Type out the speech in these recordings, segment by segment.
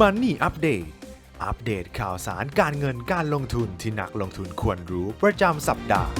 มันนี่อัปเดตอัปเดตข่าวสารการเงินการลงทุนที่นักลงทุนควรรู้ประจำสัปดาห์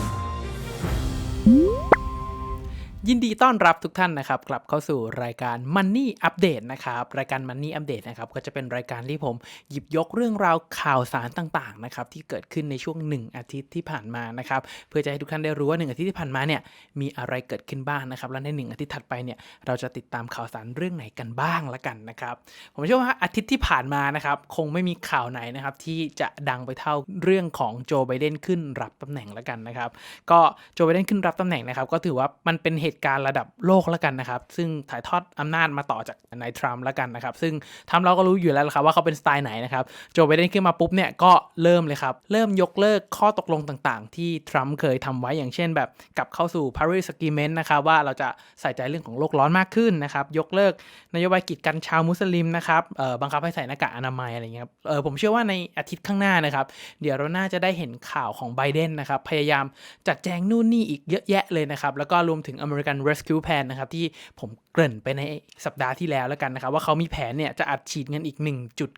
ยินดีต้อนรับทุกท่านนะครับ กลับเข้าสู่รายการ Money Update นะครับ รายการ Money Update นะครับก็จะเป็นรายการที่ผมหยิบยกเรื่องราวข่าวสารต่างๆนะครับที่เกิดขึ้นในช่วง 1 อาทิตย์ที่ผ่านมานะครับเพื่อจะให้ทุกท่านได้รู้ว่า 1 อาทิตย์ที่ผ่านมาเนี่ยมีอะไรเกิดขึ้นบ้างนะครับและใน 1 อาทิตย์ถัดไปเนี่ยเราจะติดตามข่าวสารเรื่องไหนกันบ้างละกันนะครับผมเชื่อว่าอาทิตย์ที่ผ่านมานะครับคงไม่มีข่าวไหนนะครับที่จะดังไปเท่าเรื่องของโจไบเดนขึ้นรับตำแหน่งละกันนะครับก็โจไบเดนขึ้นรับตำแหน่งนะครับก็ถือว่ามันเป็นเหตุการณ์ระดับโลกแล้วกันนะครับ ซึ่งถ่ายทอดอำนาจมาต่อจากนายทรัมป์แล้วกันนะครับ ซึ่งทรัมป์เราก็รู้อยู่แล้วละครับว่าเขาเป็นสไตล์ไหนนะครับ โจไบเดนขึ้นมาปุ๊บเนี่ยก็เริ่มเลยครับ เริ่มยกเลิกข้อตกลงต่างๆ ที่ทรัมป์เคยทำไว้อย่างเช่น แบบกลับเข้าสู่ Paris Agreement นะครับว่าเราจะใส่ใจเรื่องของโลกร้อนมากขึ้นนะครับ ยกเลิกนโยบายกีดกันชาวมุสลิมนะครับเอ่อบังคับให้ใส่หน้ากากอนามัยอะไรเงี้ยครับเออผมเชื่อว่าในอาทิตย์ข้างหน้านะครับเดี๋ยวเราน่าจะได้เห็นข่าวของไบเดนนะครับพยายามจัดแจงนู่นนี่อีกเยอะแยะเลยนะครับแล้วก็รวมถึง American Rescue Plan นะครับ ที่ผมเกริ่นไปในสัปดาห์ที่แล้วแล้วกันนะครับ ว่าเขามีแผนเนี่ยจะอัดฉีดเงินอีก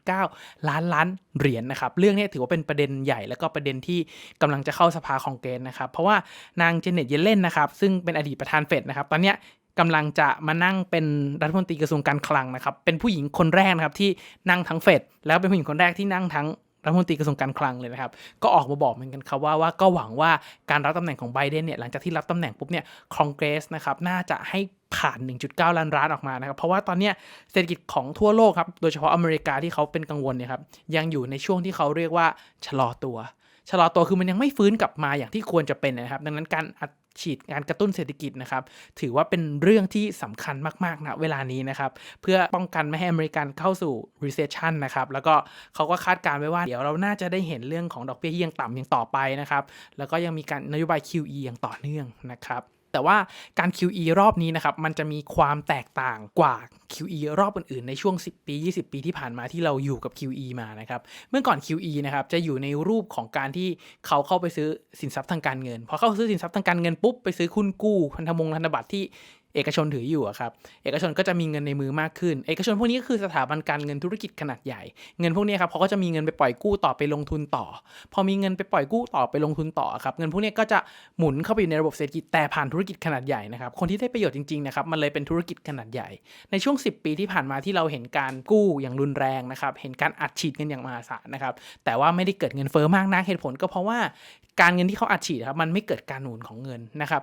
1.9 ล้านล้านเหรียญนะครับ เรื่องนี้ถือว่าเป็นประเด็นใหญ่แล้วก็ประเด็นที่กำลังจะเข้าสภาคองเกรสนะครับ เพราะว่านางเจเน็ตเยเลนนะครับซึ่งเป็นอดีตประธานเฟดนะครับตอนเนี้ยกำลังจะมานั่งเป็นรัฐมนตรีกระทรวงการคลังนะครับ เป็นผู้หญิงคนแรกนะครับที่นั่งทั้งเฟดแล้วเป็นผู้หญิงคนแรกที่นั่งทั้ง รัฐมนตรีกระทรวงการคลังเลยนะครับ ก็ออกมาบอกเหมือนกันครับว่าว่าก็หวังว่าการรับตำแหน่งของไบเดนเนี่ยหลังจากที่รับตำแหน่งปุ๊บเนี่ยคอนเกรสนะครับน่าจะให้ผ่าน 1.9 ล้านล้านออกมานะครับ เพราะว่าตอนนี้เศรษฐกิจของทั่วโลกครับ โดยเฉพาะอเมริกาที่เขาเป็นกังวลเนี่ยครับ ยังอยู่ในช่วงที่เขาเรียกว่าชะลอตัว ชะลอตัวคือมันยังไม่ฟื้นกลับมาอย่างที่ควรจะเป็นนะครับ ดังนั้นการ ฉีดการกระตุ้นเศรษฐกิจนะครับ ถือว่าเป็นเรื่องที่สำคัญมากๆนะเวลานี้นะครับ เพื่อป้องกันไม่ให้อเมริกันเข้าสู่ recession นะครับ แล้วก็เขาก็คาดการณ์ไว้ว่าเดี๋ยวเราน่าจะได้เห็นเรื่องของดอกเบี้ยที่ยังต่ำอย่างต่อไปนะครับ แล้วก็ยังมีการนโยบาย QE อย่างต่อเนื่องนะครับ แต่ว่าการ QE รอบนี้นะครับ มันจะมีความแตกต่างกว่า QE รอบอื่นๆ ในช่วง 10 ปี 20 ปีที่ผ่านมาที่เราอยู่กับ QE มานะครับ เมื่อก่อน QE นะครับ จะอยู่ในรูปของการที่เขาเข้าไปซื้อสินทรัพย์ทางการเงิน พอเข้าซื้อสินทรัพย์ทางการเงินปุ๊บ ไปซื้อคุณกู้พันธมงพันธบัตรที่ เอกชนถืออยู่ครับ เอกชนก็จะมีเงินในมือมากขึ้น เอกชนพวกนี้ก็คือสถาบันการเงินธุรกิจขนาดใหญ่ เงินพวกนี้ครับเขาก็จะมีเงินไปปล่อยกู้ต่อไปลงทุนต่อ พอมีเงินไปปล่อยกู้ต่อไปลงทุนต่อครับ เงินพวกนี้ก็จะหมุนเข้าไปอยู่ในระบบเศรษฐกิจแต่ผ่านธุรกิจขนาดใหญ่นะครับ คนที่ได้ประโยชน์จริงๆนะครับ มันเลยเป็นธุรกิจขนาดใหญ่ ในช่วง 10 ปีที่ผ่านมาที่เราเห็นการกู้อย่างรุนแรงนะครับ เห็นการอัดฉีดเงินอย่างมหาศาลนะครับ แต่ว่าไม่ได้เกิดเงินเฟ้อมากนักเหตุผลก็เพราะว่าการเงินที่เขาอัดฉีดครับมันไม่เกิดการหมุนของเงินนะครับ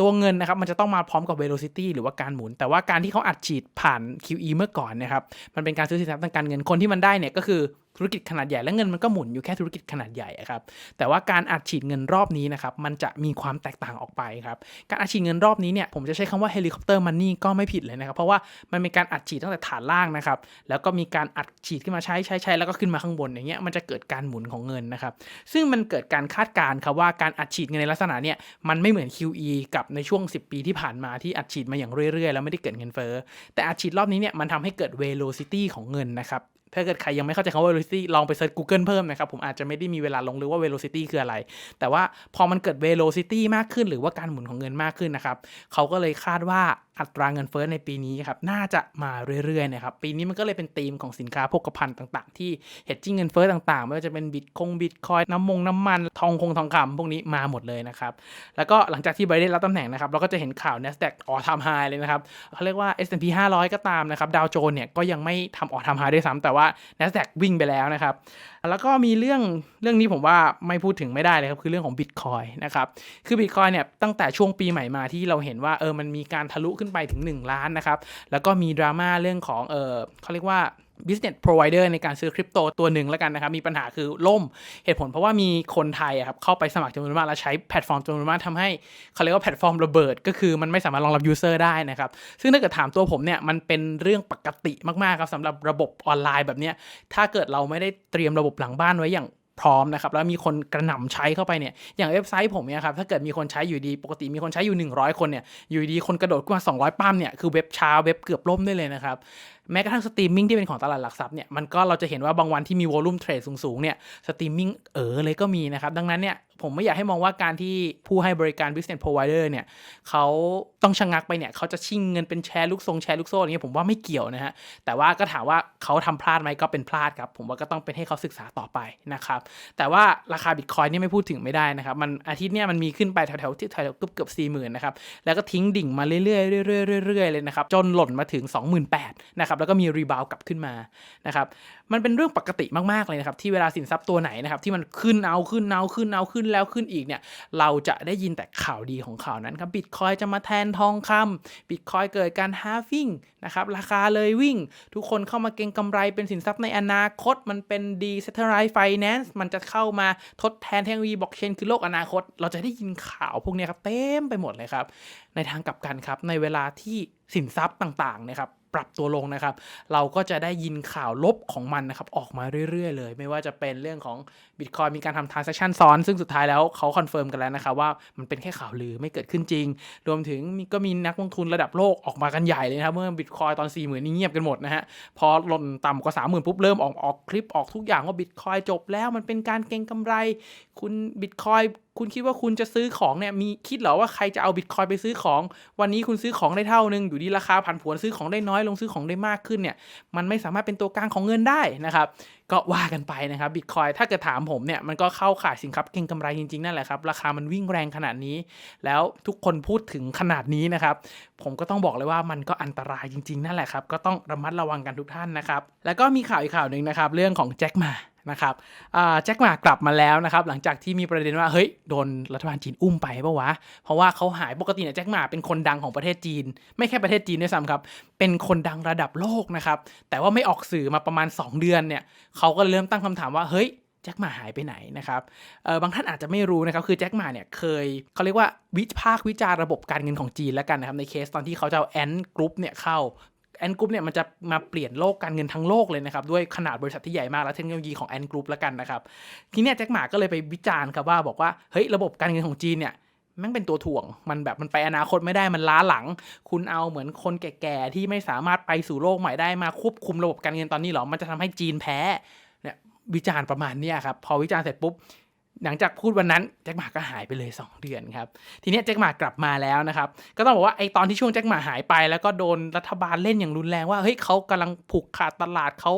ตัวเงินนะครับมันจะต้องมาพร้อมกับ velocity หรือว่าการหมุน แต่ว่าการที่เขาอัดฉีดผ่าน QE เมื่อก่อนนะครับมันเป็นการซื้อสินทรัพย์ทางการเงินคนที่มันได้เนี่ยก็คือ ธุรกิจขนาดใหญ่และเงินมันก็หมุนอยู่แค่ธุรกิจขนาดใหญ่ครับ แต่ว่าการอัดฉีดเงินรอบนี้นะครับมันจะมีความแตกต่างออกไปครับ การอัดฉีดเงินรอบนี้เนี่ยผมจะใช้คำว่าเฮลิคอปเตอร์มันนี่ก็ไม่ผิดเลยนะครับ เพราะว่ามันเป็นการอัดฉีดตั้งแต่ฐานล่างนะครับ แล้วก็มีการอัดฉีดขึ้นมาใช้ใช้ใช้แล้วก็ขึ้นมาข้างบนอย่างเงี้ยมันจะเกิดการหมุนของเงินนะครับ ซึ่งมันเกิดการคาดการณ์ครับว่าการอัดฉีดเงินในลักษณะเนี่ยมันไม่เหมือน QE กับในช่วง 10 ปีที่ผ่านมาที่อัดฉีดมาอย่างเรื่อยๆ แล้วไม่ได้เกิดเงินเฟ้อแต่อัดฉีดรอบนี้เนี่ยมันทำให้เกิด velocity ของเงินนะครับ ถ้าเกิดใครยังไม่เข้าใจคำว่า velocity ลองไปเซิร์ช Google เพิ่มนะครับ ผมอาจจะไม่ได้มีเวลาลงลึกว่า velocity คืออะไร แต่ว่าพอมันเกิด velocity มากขึ้น หรือว่าการหมุนของเงินมากขึ้นนะครับเขาก็เลยคาดว่า อัตราเงินเฟ้อในปีนี้ครับน่าจะมาเรื่อยๆนะครับปีนี้มันก็เลยเป็นธีมของสินค้าโภคภัณฑ์ต่างๆ ที่ hedging เงินเฟ้อต่างๆไม่ว่าจะเป็นบิตคงบิตคอยน้ำมงน้ำมันทองคงทองคำพวกนี้มาหมดเลยนะครับแล้วก็หลังจากที่ไบเดนรับตำแหน่งนะครับเราก็จะเห็นข่าว NASDAQ ออทามไฮเลยนะครับเขาเรียกว่า S&P 500 ก็ตามนะครับดาวโจนเนี่ยก็ยังไม่ทำออทามไฮด้วยซ้ำแต่ว่า NASDAQ วิ่งไปแล้วนะครับแล้วก็มีเรื่องเรื่องนี้ผมว่าไม่พูดถึงไม่ได้เลยครับคือเรื่องของ Bitcoin นะครับคือ Bitcoin เนี่ยตั้งแต่ช่วงปีใหม่มาที่เราเห็นว่าเออมันมีการทะลุขึ้นไปถึง 1 ล้านนะครับ แล้วก็มีดราม่าเรื่องของเออเขาเรียกว่า business provider ในการซื้อคริปโตตัวหนึ่งแล้วกันนะครับ มีปัญหาคือล่มเหตุผลเพราะว่ามีคนไทยอะครับเข้าไปสมัครจำนวนมาก แล้วใช้แพลตฟอร์มจำนวนมากทำให้เขาเรียกว่าแพลตฟอร์มระเบิด ก็คือมันไม่สามารถรองรับยูเซอร์ได้นะครับ ซึ่งถ้าเกิดถามตัวผมเนี่ย มันเป็นเรื่องปกติมาก ๆ ครับสำหรับระบบออนไลน์แบบนี้ถ้าเกิดเราไม่ได้เตรียมระบบหลังบ้านไว้อย่าง พร้อมนะครับแล้วมีคนกระหน่ำใช้เข้าไปเนี่ยอย่างเว็บไซต์ผมเนี่ยครับถ้าเกิดมีคนใช้อยู่ดีปกติมีคนใช้อยู่ 100 คนเนี่ยอยู่ดีคนกระโดดขึ้นมา200ปั้มเนี่ยคือเว็บช้าเว็บเกือบล่มได้เลยนะครับแม้กระทั่งสตรีมมิ่งที่เป็นของตลาดหลักทรัพย์เนี่ยมันก็เราจะเห็นว่าบางวันที่มีวอลุ่มเทรดสูงๆเนี่ยสตรีมมิ่งเออเลยก็มีนะครับ ดังนั้นเนี่ยผมไม่อยากให้มองว่าการที่ผู้ให้บริการ business provider เนี่ยเขาต้องชะงักไปเนี่ยเขาจะชิงเงินเป็นแชร์ลูกทรงแชร์ลูกโซ่อะไรเงี้ยผมว่าไม่เกี่ยวนะฮะแต่ว่าก็ถามว่าเขาทำพลาดไหมก็เป็นพลาดครับ ผมว่าก็ต้องเป็นให้เขาศึกษาต่อไปนะครับแต่ว่าราคาบิตคอยนี่ไม่พูดถึงไม่ได้นะครับมันอาทิตย์เนี้ยมันมีขึ้นไปแถวๆที่แถวๆเกือบเกือบสี่หมื่นนะครับแล้วก็ทิ้งดิ่งมาเรื่อยๆเรื่อยๆเรื่อยๆเลยนะครับจนหล่นมาถึง 28,000นะครับแล้วก็มีรีบาวกลับขึ้นมานะครับมันเป็นเรื่องปกติมากๆเลยนะครับที่เวลาสินทรัพย์ตัวไหนนะครับที่มันขึ้นเอาขึ้นเอาขึ้นเอาขึ้นแล้วขึ้นอีกเนี่ยเราจะได้ยินแต่ข่าวดีของข่าวนั้นครับบิตคอยจะมาแทนทองคำบิตคอยเกิดการฮาฟิ่งนะครับราคาเลยวิ่ง ทุกคนเข้ามาเก็งกำไรเป็นสินทรัพย์ในอนาคต มันเป็น decentralized finance มันจะเข้ามาทดแทนเทคโนโลยีบล็อกเชนคือโลกอนาคต เราจะได้ยินข่าวพวกนี้ครับเต็มไปหมดเลยครับในทางกลับกันครับในเวลาที่สินทรัพย์ต่างๆนะครับ ปรับตัวลงนะครับ เราก็จะได้ยินข่าวลบของมันนะครับออกมาเรื่อยๆ เลย ไม่ว่าจะเป็นเรื่องของ Bitcoin มีการทำ transaction ซ้อน ซึ่งสุดท้ายแล้วเขาคอนเฟิร์มกันแล้วนะครับว่ามันเป็นแค่ข่าวลือไม่เกิดขึ้นจริง รวมถึงก็มีนักลงทุนระดับโลกออกมากันใหญ่เลยนะครับเมื่อ Bitcoin ตอน 4 0,000นี่เงียบกันหมดนะฮะพอหล่นต่ำกว่า 30,000ปุ๊บเริ่มออกออกคลิปออกทุกอย่างว่า Bitcoin จบแล้วมันเป็นการเก็งกำไร คุณ Bitcoin คุณคิดว่าคุณจะซื้อของเนี่ยมีคิดเหรอว่าใครจะเอาบิตคอยไปซื้อของ วันนี้คุณซื้อของได้เท่านึง อยู่ดีราคาผันผวนซื้อของได้น้อยลงซื้อของได้มากขึ้นเนี่ยมันไม่สามารถเป็นตัวกลางของเงินได้นะครับก็ว่ากันไปนะครับบิตคอยถ้าเกิดถามผมเนี่ยมันก็เข้าข่ายสินทรัพย์เก็งกำไรจริงๆนั่นแหละครับราคามันวิ่งแรงขนาดนี้ แล้วทุกคนพูดถึงขนาดนี้นะครับผมก็ต้องบอกเลยว่ามันก็อันตรายจริง ๆ นั่นแหละครับก็ต้องระมัดระวังกันทุกท่านนะครับแล้วก็มีข่าวอีกข่าวหนึ่งนะครับเรื่องของแจ็คมา นะครับแจ็คหมากลับมาแล้วนะครับหลังจากที่มีประเด็นว่าเฮ้ยโดนรัฐบาลจีนอุ้มไปปะวะ เพราะว่าเขาหายปกติเนี่ยแจ็คหมาเป็นคนดังของประเทศจีน ไม่แค่ประเทศจีนด้วยซ้ำครับ เป็นคนดังระดับโลกนะครับ แต่ว่าไม่ออกสื่อมาประมาณ 2 เดือนเนี่ยเขาก็เริ่มตั้งคำถามว่าเฮ้ยแจ็คหมาหายไปไหนนะครับบางท่านอาจจะไม่รู้นะครับ คือแจ็คหมาเนี่ยเคยเขาเรียกว่าวิพากษ์วิจารระบบการเงินของจีนแล้วกันนะครับ ในเคสตอนที่เขาจะเอาแอนกรุ๊ปเนี่ยเข้า แอนกรุ๊ปเนี่ยมันจะมาเปลี่ยนโลกการเงินทั้งโลกเลยนะครับด้วยขนาดบริษัทที่ใหญ่มากและเทคโนโลยีของแอนกรุ๊ปล้วกันนะครับทีเนี้ยแจ็คหมาก็เลยไปวิจารณ์ครับว่าบอกว่าเฮ้ยระบบการเงินของจีนเนี่ยแม่งเป็นตัวถ่วง มันแบบมันไปอนาคตไม่ได้ มันล้าหลัง คุณเอาเหมือนคนแก่ๆ ที่ไม่สามารถไปสู่โลกใหม่ได้มาควบคุมระบบการเงินตอนนี้หรอ มันจะทำให้จีนแพ้ เนี่ยวิจารณ์ประมาณนี้ครับ พอวิจารณ์เสร็จปุ๊บ หลังจากพูดวันนั้นแจ็คหมาก็หายไปเลย 2 เดือนครับ ทีนี้แจ็คหมากลับมาแล้วนะครับ ก็ต้องบอกว่าไอตอนที่ช่วงแจ็คหมาหายไป แล้วก็โดนรัฐบาลเล่นอย่างรุนแรงว่าเฮ้ยเขากำลังผูกขาดตลาดเขา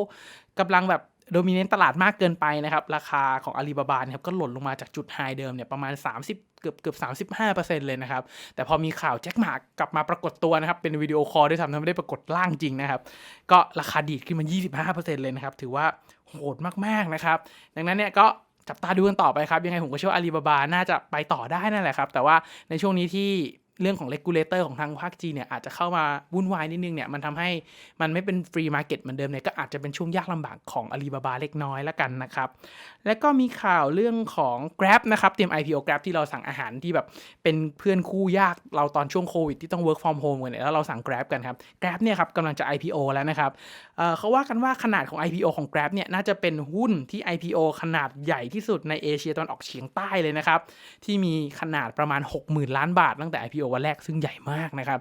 กำลังแบบโดมิเนนต์ตลาดมากเกินไปนะครับ ราคาของอาลีบาบานครับก็หล่นลงมาจากจุดไฮเดิมเนี่ยประมาณ 30 เกือบเกือบ 35 เลยนะครับ แต่พอมีข่าวแจ็คหมากกลับมาปรากฏตัวนะครับ เป็นวิดีโอคอลด้วยซ้ำทำไม่ได้ปรากฏร่างจริงนะครับ ก็ราคาดีดขึ้นมา 25 เลยนะครับ ถือว่าโหดมากๆนะครับ ดังนั้นเนี่ยก็ จับตาดูกันต่อไปครับ ยังไงผมก็เชื่อว่าอาลีบาบาน่าจะไปต่อได้นั่นแหละครับ แต่ว่าในช่วงนี้ที่ เรื่องของเลกูลเลเตอร์ของทางภาคจีนเนี่ยอาจจะเข้ามาวุ่นวายนิดนึงเนี่ยมันทำให้มันไม่เป็นฟรีมาร์เก็ตเหมือนเดิมเนี่ยก็อาจจะเป็นช่วงยากลำบากของอาลีบาบาเล็กน้อยแล้วกันนะครับ แล้วก็มีข่าวเรื่องของ Grab นะครับ เตรียม IPO Grab ที่เราสั่งอาหารที่แบบเป็นเพื่อนคู่ยากเราตอนช่วงโควิดที่ต้อง work from home กันเนี่ยแล้วเราสั่ง Grab กันครับ Grab เนี่ยครับกำลังจะ IPO แล้วนะครับเเขาว่ากันว่าขนาดของ IPO ของ Grab เนี่ยน่าจะเป็นหุ้นที่ IPO ขนาดใหญ่ที่สุดในเอเชียตะวันออกเฉียงใต้เลยนะครับที่มีขนาดประมาณ 60,000 ล้านบาทตั้งแต่ IPO วันแรกซึ่งใหญ่มากนะครับ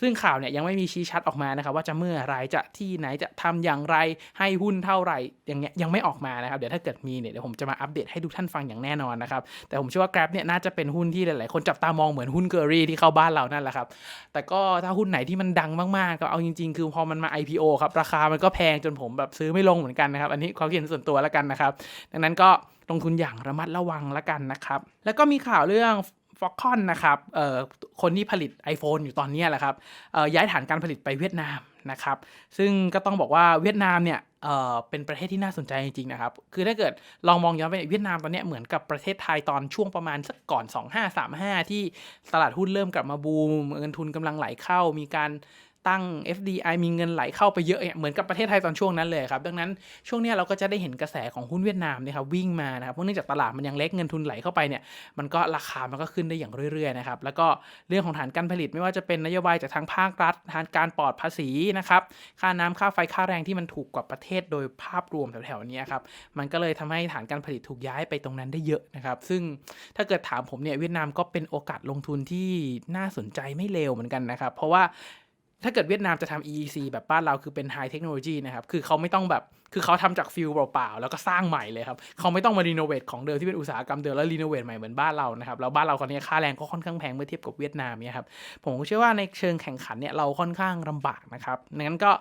ซึ่งข่าวเนี่ยยังไม่มีชี้ชัดออกมานะครับว่าจะเมื่อไรจะที่ไหนจะทำอย่างไรให้หุ้นเท่าไหร่อย่างเงี้ยยังไม่ออกมานะครับเดี๋ยวถ้าเกิดมีเนี่ยเดี๋ยวผมจะมาอัปเดตให้ทุกท่านฟังอย่างแน่นอนนะครับแต่ผมเชื่อว่า Grab เนี่ยน่าจะเป็นหุ้นที่หลายๆคนจับตามองเหมือนหุ้นเกอรี่ที่เข้าบ้านเรานั่นแหละครับแต่ก็ถ้าหุ้นไหนที่มันดังมากๆก็เอาจริงๆ คือพอมันมา IPO ครับราคามันก็แพงจนผมแบบซื้อไม่ลงเหมือนกันนะครับอันนี้ความคิดเห็นส่วนตัวแล้วกันนะครับดังนั้นก็ลงทุนอย่างระมัดระวังแล้วกันนะครับ แล้วก็มีข่าวเรื่อง อกคอนนะครับเอ่อคนที่ผลิต iPhone อยู่ตอนนี้แหละครับเอ่อย้ายฐานการผลิตไปเวียดนามนะครับ ซึ่งก็ต้องบอกว่าเวียดนามเนี่ยเอ่อเป็นประเทศที่น่าสนใจจริงๆนะครับ คือถ้าเกิดลองมองย้อนไปเวียดนามตอนนี้เหมือนกับประเทศไทยตอนช่วงประมาณสักก่อน 2535 ที่ตลาดหุ้นเริ่มกลับมาบูมเงินทุนกำลังไหลเข้า มีการ ตั้ง FDI มีเงินไหลเข้าไปเยอะเนี่ยเหมือนกับประเทศไทยตอนช่วงนั้นเลยครับ ดังนั้นช่วงนี้เราก็จะได้เห็นกระแสของหุ้นเวียดนามเนี่ยครับวิ่งมานะครับเพราะเนื่องจากตลาดมันยังเล็กเงินทุนไหลเข้าไปเนี่ยมันก็ราคามันก็ขึ้นได้อย่างเรื่อยๆนะครับแล้วก็เรื่องของฐานการผลิตไม่ว่าจะเป็นนโยบายจากทางภาครัฐทางการปลอดภาษีนะครับค่าน้ำค่าไฟค่าแรงที่มันถูกกว่าประเทศโดยภาพรวมแถวๆนี้ครับมันก็เลยทำให้ฐานการผลิตถูกย้ายไปตรงนั้นได้เยอะนะครับซึ่งถ้าเกิดถามผมเนี่ยเวียดนามก็เป็นโอกาสลงทุนที่น่าสนใจไม่เลวเหมือนกันนะครับเพราะว่า ถ้าเกิดเวียดนามจะทำ EEC แบบบ้านเราคือเป็น High Technology นะครับ คือเขาไม่ต้องแบบ คือเขาทำจากฟิลเปล่าๆ แล้วก็สร้างใหม่เลยครับ เขาไม่ต้องมารีโนเวทของเดิมที่เป็นอุตสาหกรรมเดิมแล้วรีโนเวทใหม่เหมือนบ้านเรานะครับ แล้วบ้านเราตอนนี้ค่าแรงก็ค่อนข้างแพงเมื่อเทียบกับเวียดนามเนี่ยครับ ผมเชื่อว่าในเชิงแข่งขันเนี่ยเราค่อนข้างลำบากนะครับ งั้นก็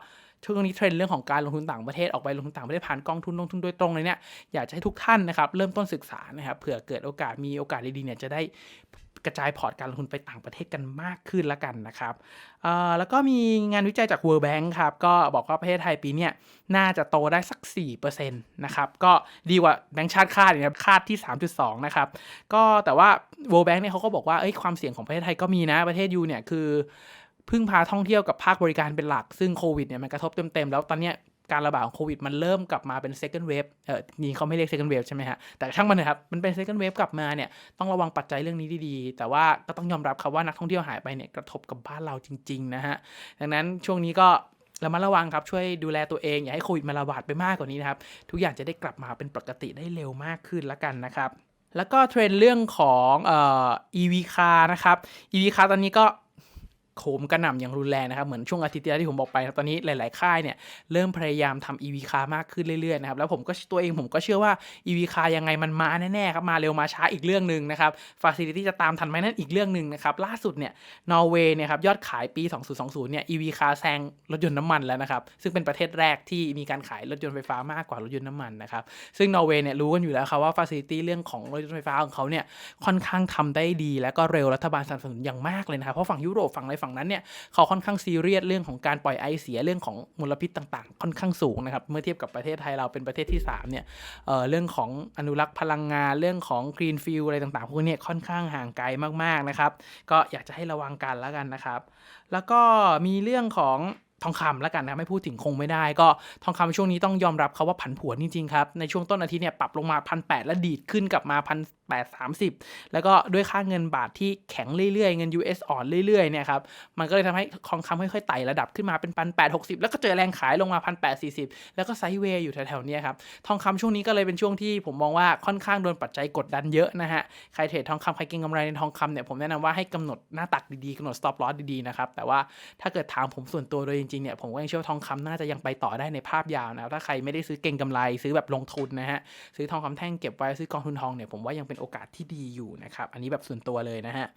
ช่วงนี้เทรนด์เรื่องของการลงทุนต่างประเทศออกไปลงทุนต่างประเทศผ่านกองทุนลงทุนโดยตรงเลยเนี่ยอยากจะให้ทุกท่านนะครับเริ่มต้นศึกษานะครับเผื่อเกิดโอกาสมีโอกาสดีๆเนี่ยจะได้ กระจายพอร์ตการลงทุนไปต่างประเทศกันมากขึ้นละกันนะครับแล้วก็มีงานวิจัยจาก World Bank ครับ ก็บอกว่าประเทศไทยปีนี้น่าจะโตได้สัก 4%นะครับ ก็ดีกว่าแบงก์ชาติคาดนะครับคาดที่ 3.2 นะครับ ก็แต่ว่า World Bank เนี่ยเขาก็บอกว่าเอ้ยความเสี่ยงของประเทศไทยก็มีนะประเทศยูเนี่ยคือพึ่งพาท่องเที่ยวกับภาคบริการเป็นหลัก ซึ่งโควิดเนี่ยมันกระทบเต็มๆ แล้วตอนเนี้ย การระบาดของโควิดมันเริ่มกลับมาเป็น second wave เออนี่เขาไม่เรียก second wave ใช่ไหมฮะ แต่ช่างมันนะครับ มันเป็น second wave กลับมาเนี่ย ต้องระวังปัจจัยเรื่องนี้ดีๆ แต่ว่าก็ต้องยอมรับครับว่านักท่องเที่ยวหายไปเนี่ยกระทบกับบ้านเราจริง ๆ นะฮะ ดังนั้นช่วงนี้ก็ระมัดระวังครับ ช่วยดูแลตัวเองอย่าให้โควิดมาระบาดไปมากกว่านี้นะครับ ทุกอย่างจะได้กลับมาเป็นปกติได้เร็วมากขึ้นละกันนะครับแล้วก็เทรนด์เรื่องของเอ่อ EV car นะครับ EV car ตอนนี้ก็ โขมกระหน่ำอย่างรุนแรงนะครับ เหมือนช่วงอาทิตย์ที่แล้วที่ผมบอกไปครับตอนนี้หลาย ๆ ค่ายเนี่ยเริ่มพยายามทำ EV car มากขึ้นเรื่อย ๆ นะครับ แล้วผมก็ตัวเองผมก็เชื่อว่า EV car ยังไงมันมาแน่ ๆ ครับ มาเร็วมาช้าอีกเรื่องหนึ่งนะครับ Facility จะตามทันไหมนั่นอีกเรื่องหนึ่งนะครับ ล่าสุดเนี่ยนอร์เวย์เนี่ยครับยอดขายปี 2020 เนี่ย EV car แซงรถยนต์น้ำมันแล้วนะครับซึ่งเป็นประเทศแรกที่มีการขายรถยนต์ไฟฟ้ามากกว่ารถยนต์น้ำมันนะครับซึ่งนอร์เวย์เนี่ยรู้กันอยู่แล้วครับว่า Facility เรื่องของรถยนต์ไฟฟ้าของเขาเนี่ยค่อนข้างทำได้ดี และก็เร็วรัฐบาลสนับสนุนอย่างมากเลยนะครับเพราะฝั่งยุโรปฝั่งอะไรฝั่งนั้นเนี่ยเขาค่อนข้างซีเรียสเรื่องของการปล่อยไอเสียเรื่องของมลพิษต่างๆ ค่อนข้างสูงนะครับเมื่อเทียบกับประเทศไทยเราเป็นประเทศที่3เนี่ยเเรื่องของอนุรักษ์พลังงานเรื่องของ Green Field อะไรต่างๆพวกนี้ค่อนข้างห่างไกลมากๆนะครับก็อยากจะให้ระวังกันแล้วกันนะครับ แล้วก็มีเรื่องของทองคำแล้วกันนะไม่พูดถึงคงไม่ได้ ก็ทองคำช่วงนี้ต้องยอมรับเขาว่าผันผวนจริงๆครับ ในช่วงต้นอาทิตย์เนี่ยปรับลงมาพันแแล้วดีดขึ้นกลับมาพัน แปดสามสิบแล้วก็ด้วยค่าเงินบาทที่แข็งเรื่อยๆ เงิน US อ่อนเรื่อยๆ เนี่ยครับ มันก็เลยทำให้ทองคำค่อยๆ ไต่ระดับขึ้นมาเป็นพันแปดหกสิบแล้วก็เจอแรงขายลงมาพันแปดสี่สิบแล้วก็ไซด์เวย์อยู่แถวๆนี้ครับ ทองคำช่วงนี้ก็เลยเป็นช่วงที่ผมมองว่าค่อนข้างโดนปัจจัยกดดันเยอะนะฮะ ใครเทรดทองคำใครเก็งกำไรในทองคำเนี่ยผมแนะนำว่าให้กำหนดหน้าตักดีๆกำหนด stop loss ดีๆ นะครับ แต่ว่าถ้าเกิดถามผมส่วนตัวโดยจริงๆ เนี่ยผมก็ยังเชื่อว่าทองคำน่าจะยังไปต่อได้ในภาพยาวนะถ้าใครไม่ได้ซื้อเก็งกำไรซื้อแบบลงทุนนะฮะซื้อทองคำแท่งเก็บไว้ซื้อกองทุนทองเนี่ยผมว่ายังเป็นโอกาสที่ดีอยู่นะครับ อันนี้แบบส่วนตัวเลยนะฮะ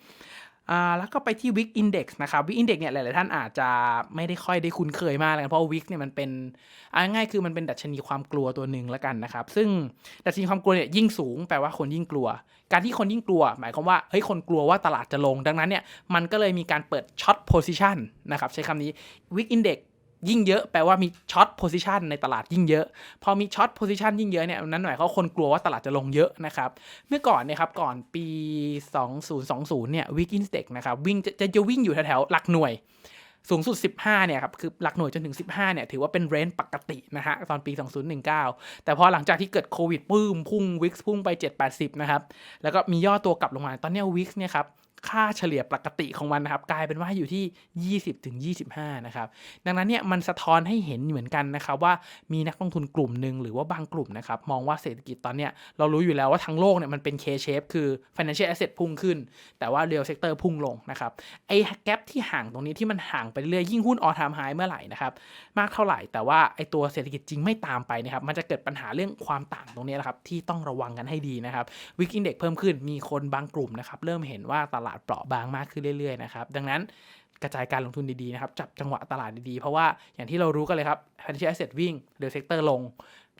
อ่าแล้วก็ไปที่ Wix Index นะครับ Wix Index เนี่ยหลาย ๆ ท่านอาจจะไม่ได้ค่อยได้คุ้นเคยมากเลยนะเพราะว่า Wix เนี่ยมันเป็นเอาง่ายคือมันเป็นดัชนีความกลัวตัวหนึ่งแล้วกันนะครับ ซึ่งดัชนีความกลัวเนี่ยยิ่งสูงแปลว่าคนยิ่งกลัว การที่คนยิ่งกลัว หมายความว่าเฮ้ยคนกลัวว่าตลาดจะลง ดังนั้นเนี่ยมันก็เลยมีการเปิดช็อตโพซิชันนะครับใช้คำนี้ Wix Index ยิ่งเยอะแปลว่ามีช็อตโพซิชันในตลาดยิ่งเยอะ พอมีช็อตโพซิชันยิ่งเยอะเนี่ยนั้นหมายความคนกลัวว่าตลาดจะลงเยอะนะครับ เมื่อก่อนเนี่ยครับก่อนปี 2020 เนี่ยวิกอินสเต็กนะครับวิ่งจะจะวิ่งอยู่แถวๆหลักหน่วยสูงสุด 15 เนี่ยครับ คือหลักหน่วยจนถึง 15 เนี่ย ถือว่าเป็นเรนจ์ปกตินะฮะ ตอนปี 2019 แต่พอหลังจากที่เกิดโควิดปื้ม พุ่งวิกพุ่งไป 780 นะครับ แล้วก็มีย่อตัวกลับลงมา ตอนนี้วิกเนี่ยครับ ค่าเฉลี่ยปกติของมันนะครับ กลายเป็นว่าอยู่ที่ 20ถึง25 นะครับ ดังนั้นเนี่ยมันสะท้อนให้เห็นเหมือนกันนะครับว่ามีนักลงทุนกลุ่มหนึ่งหรือว่าบางกลุ่มนะครับ มองว่าเศรษฐกิจตอนเนี้ยเรารู้อยู่แล้วว่าทั้งโลกเนี่ยมันเป็น K-shape คือ financial asset พุ่งขึ้น แต่ว่า real sector พุ่งลงนะครับไอ้แกลบที่ห่างตรงนี้ที่มันห่างไปเรื่อยยิ่งหุ้น all time high เมื่อไหร่นะครับมากเท่าไหร่แต่ว่าไอ้ตัวเศรษฐกิจจริงไม่ตามไปนะครับมันจะเกิดปัญหาเรื่องความต่างตรงนี้นะครับที่ต้องระวังกันให้ดีนะครับวิกอินเด็กเพิ่มขึ้นมีคนบางกลุ่มนะครับเริ่มเห็นว่าตลาดเปราะบางมากขึ้นเรื่อยๆนะครับดังนั้นกระจายการลงทุนดีๆนะครับจับจังหวะตลาดดีๆ เพราะว่าอย่างที่เรารู้กันเลยครับ financial asset วิ่ง real sector ลง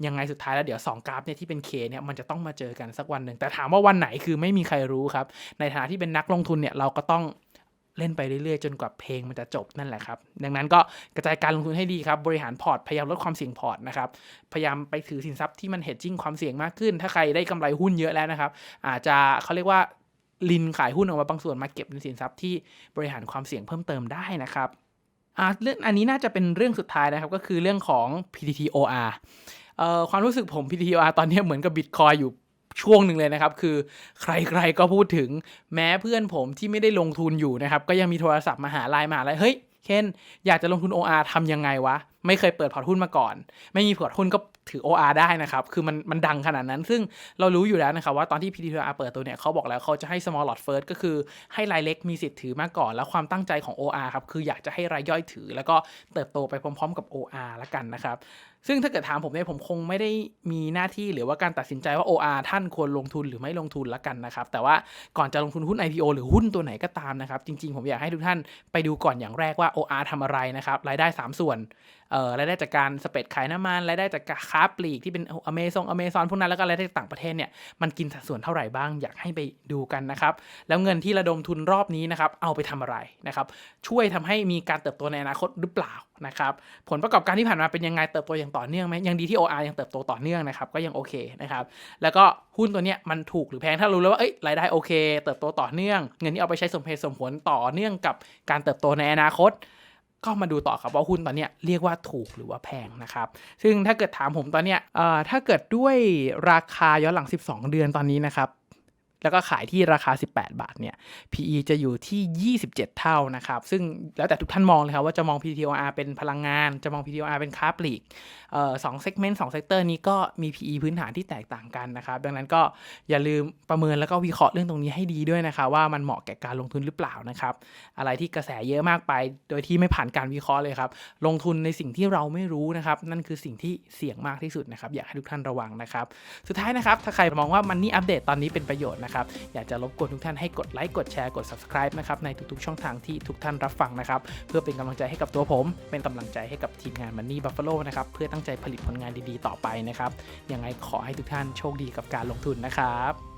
ยังไงสุดท้ายแล้วเดี๋ยว 2 กราฟเนี่ยที่เป็น K เนี่ยมันจะต้องมาเจอกันสักวันหนึ่ง แต่ถามว่าวันไหนคือไม่มีใครรู้ครับ ในฐานะที่เป็นนักลงทุนเนี่ยเราก็ต้องเล่นไปเรื่อยๆ จนกว่าเพลงมันจะจบนั่นแหละครับ ดังนั้นก็กระจายการลงทุนให้ดีครับ บริหารพอร์ต พยายามลดความเสี่ยงพอร์ตนะครับ พยายามไปถือสินทรัพย์ที่มันเฮดจิ้งความเสี่ยงมากขึ้น ถ้าใครได้กำไรหุ้นเยอะแล้วนะครับ อาจจะเขาเรียกว่า ลินขายหุ้นออกมาบางส่วนมาเก็บในสินทรัพย์ที่บริหารความเสี่ยงเพิ่มเติมได้นะครับอ่าเรื่องอันนี้น่าจะเป็นเรื่องสุดท้ายนะครับก็คือเรื่องของ PTTOR เอ่อความรู้สึกผม PTTOR ตอนนี้เหมือนกับบิตคอยอยู่ช่วงหนึ่งเลยนะครับ คือใครๆก็พูดถึงแม้เพื่อนผมที่ไม่ได้ลงทุนอยู่นะครับ ก็ยังมีโทรศัพท์มาหาไลน์มาหาไลน์เฮ้ยเคนอยากจะลงทุน OR ทำยังไงวะ ไม่เคยเปิดพอร์ตหุ้นมาก่อน ไม่มีพอร์ตหุ้นก็ ถือ OR ได้นะครับ คือมันมันดังขนาดนั้น ซึ่งเรารู้อยู่แล้วนะครับว่าตอนที่ PTTR เปิดตัวเนี่ยเขาบอกแล้วเขาจะให้ small lot first ก็คือให้รายเล็กมีสิทธิ์ถือมาก่อน แล้วความตั้งใจของ OR ครับ คืออยากจะให้รายย่อยถือ แล้วก็เติบโตไปพร้อม ๆ กับ OR ละกันนะครับ ซึ่งถ้าเกิดถามผมเนี่ยผมคงไม่ได้มีหน้าที่หรือว่าการตัดสินใจว่า OR ท่านควรลงทุนหรือไม่ลงทุนละกันนะครับ แต่ว่าก่อนจะลงทุนหุ้น IPO หรือหุ้นตัวไหนก็ตามนะครับ จริงๆ ผมอยากให้ทุกท่านไปดูก่อนอย่างแรกว่า OR ทำอะไรนะครับ รายได้ 3 ส่วนเอ่อรายได้จากการสเปดขายน้ำมันรายได้จากการค้าปลีกที่เป็นอเมซอนอเมซอนพวกนั้นแล้วก็รายได้จากต่างประเทศเนี่ยมันกินสัดส่วนเท่าไหร่บ้างอยากให้ไปดูกันนะครับ แล้วเงินที่ระดมทุนรอบนี้นะครับเอาไปทำอะไรนะครับช่วยทำให้มีการเติบโตในอนาคตหรือเปล่านะครับผลประกอบการที่ผ่านมาเป็นยังไงเติบโตอย่างต่อเนื่องไหมยังดีที่ OR ยังเติบโตต่อเนื่องนะครับก็ยังโอเคนะครับแล้วก็หุ้นตัวเนี้ยมันถูกหรือแพงถ้ารู้แล้วว่าเอ้ยรายได้โอเค เติบโตต่อเนื่อง เงินที่เอาไปใช้สมเหตุสมผลต่อเนื่องกับการเติบโตในอนาคต ก็มาดูต่อครับว่าหุ้นตอนเนี้ยเรียกว่าถูกหรือว่าแพงนะครับซึ่งถ้าเกิดถามผมตอนเนี้ยเอ่อถ้าเกิดด้วยราคาย้อนหลัง 12 เดือนตอนนี้นะครับ แล้วก็ขายที่ราคา 18 บาทเนี่ย PE จะอยู่ที่ 27 เท่านะครับ ซึ่งแล้วแต่ทุกท่านมองเลยครับว่าจะมอง PTOR เป็นพลังงาน จะมอง PTOR เป็นค้าปลีกออสองเซกเมนต์สองเซกเตอร์นี้ก็มี PE พื้นฐานที่แตกต่างกันนะครับ ดังนั้นก็อย่าลืมประเมินแล้วก็วิเคราะห์เรื่องตรงนี้ให้ดีด้วยนะครับว่ามันเหมาะแก่การลงทุนหรือเปล่านะครับ อะไรที่กระแสเยอะมากไป โดยที่ไม่ผ่านการวิเคราะห์เลยครับ ลงทุนในสิ่งที่เราไม่รู้นะครับ นั่นคือสิ่งที่เสี่ยงมากที่สุดนะครับ อยากให้ทุกท่านระวังนะครับ สุดท้ายนะครับ ถ้าใครมองว่ามันนี่อัปเดตตอนนี้เป็นประโยชน์นะครับ อยากจะรบกวนทุกท่านให้กดไลค์กดแชร์กด subscribe นะครับในทุกๆ ช่องทางที่ทุกท่านรับฟังนะครับ เพื่อเป็นกำลังใจให้กับตัวผม เป็นกำลังใจให้กับทีมงาน m ั n นี่บัฟเฟลนะครับ เพื่อตั้งใจผลิตผลงานดีๆ ต่อไปนะครับ ยังไงขอให้ทุกท่านโชคดีกับการลงทุนนะครับ